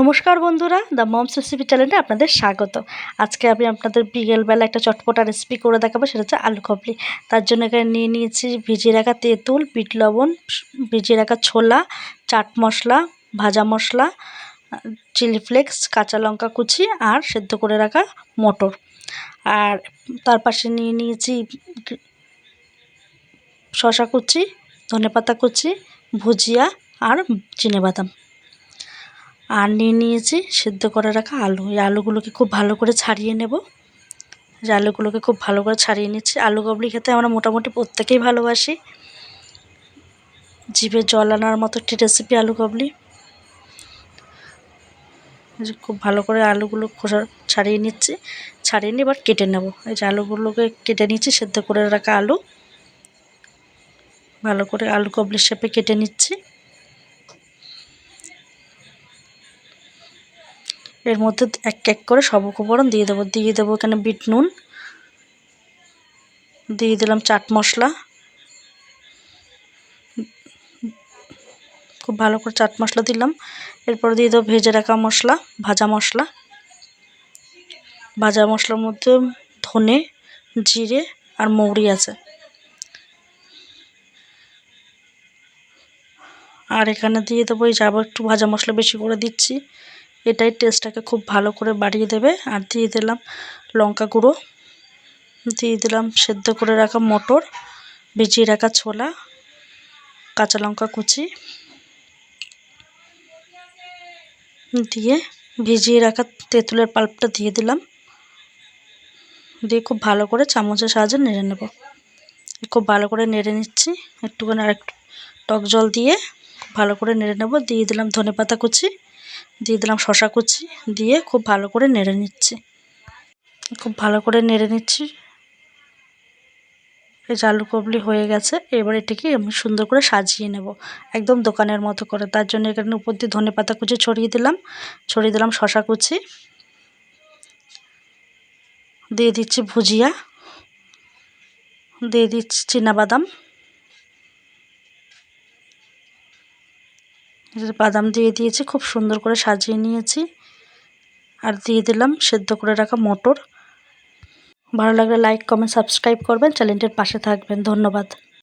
নমস্কার বন্ধুরা the moms recipe চ্যানেলে আপনাদের স্বাগত। আজকে আমি আপনাদের বিকেলবেলা একটা চটপটা রেসিপি করে দেখাবো, সেটা হচ্ছে আলু কপলি তার জন্য এখানে নিয়ে নিয়েছি ভিজিয়ে রাখা তেঁতুল, বিট লবণ ভিজিয়ে রাখা ছোলা, চাট মশলা, ভাজা মশলা, চিলি ফ্লেক্স, কাঁচা লঙ্কা কুচি আর সেদ্ধ করে রাখা মটর। আর তার পাশে নিয়ে নিয়েছি শশা কুচি, ধনেপাতা কুচি, ভুজিয়া আর চিনেবাদাম। আর নিয়ে নিয়েছি, সেদ্ধ করে রাখা আলু। এই আলুগুলোকে খুব ভালো করে ছাড়িয়ে নেব। যে আলুগুলোকে খুব ভালো করে ছাড়িয়ে নিচ্ছি। আলু কাবলি খেতে আমরা মোটামুটি প্রত্যেকেই ভালোবাসি। জিভে জল আনার মতো একটি রেসিপি আলু কাবলি খুব ভালো করে আলুগুলো খোসা ছাড়িয়ে নিচ্ছি। ছাড়িয়ে নিয়ে এবার কেটে নেব। এই যে আলুগুলোকে কেটে নিচ্ছি, সেদ্ধ করে রাখা আলু। ভালো করে আলু কাবলির শেপে কেটে নিচ্ছি। এর মধ্যে এক এক করে সব উপকরণ দিয়ে দেবো। দিয়ে দেবো এখানে বিট নুন। দিয়ে দিলাম চাট মশলা। খুব ভালো করে চাট মশলা দিলাম। এরপর দিয়ে দেবো ভেজে রাখা মশলা, ভাজা মশলা। ভাজা মশলার মধ্যে ধনে, জিরে আর মৌরি আছে। আর এখানে দিয়ে দেবো এই যাব একটু ভাজা মশলা বেশি করে দিচ্ছি। এটাই টেস্টটাকে খুব ভালো করে বাড়িয়ে দেবে। আর দিয়ে দিলাম লঙ্কা গুঁড়ো। দিয়ে দিলাম সেদ্ধ করে রাখা মটর। ভিজিয়ে রাখা ছোলা। কাঁচা লঙ্কা কুচি। দিয়ে ভিজিয়ে রাখা তেঁতুলের পাল্পটা দিয়ে দিলাম। দিয়ে খুব ভালো করে চামচের সাহায্যে নেড়ে নেব। খুব ভালো করে নেড়ে নিচ্ছি। একটুখানি আর একটু টক জল দিয়ে ভালো করে নেড়ে নেব। দিয়ে দিলাম ধনে পাতা কুচি। দিয়ে দিলাম শশা কুচি, দিয়ে খুব ভালো করে নেড়ে নিচ্ছি। খুব ভালো করে নেড়ে নিচ্ছি। এই যে আলু কবলি হয়ে গেছে, এবার এটাকে আমি সুন্দর করে সাজিয়ে নেব একদম দোকানের মতো করে। তার জন্য এখানে উপর দিয়ে ধনে পাতা কুচি ছড়িয়ে দিলাম ছড়িয়ে দিলাম শশা কুচি। দিয়ে দিচ্ছি ভুজিয়া, দিয়ে দিচ্ছি বাদাম বাদাম দিয়ে দিয়েছি, খুব সুন্দর করে সাজিয়ে নিয়েছি। আর দিয়ে দিলাম সেদ্ধ করে রাখা মটর। ভালো লাগলে লাইক কমেন্ট সাবস্ক্রাইব করবেন। চ্যানেলটির পাশে থাকবেন। ধন্যবাদ।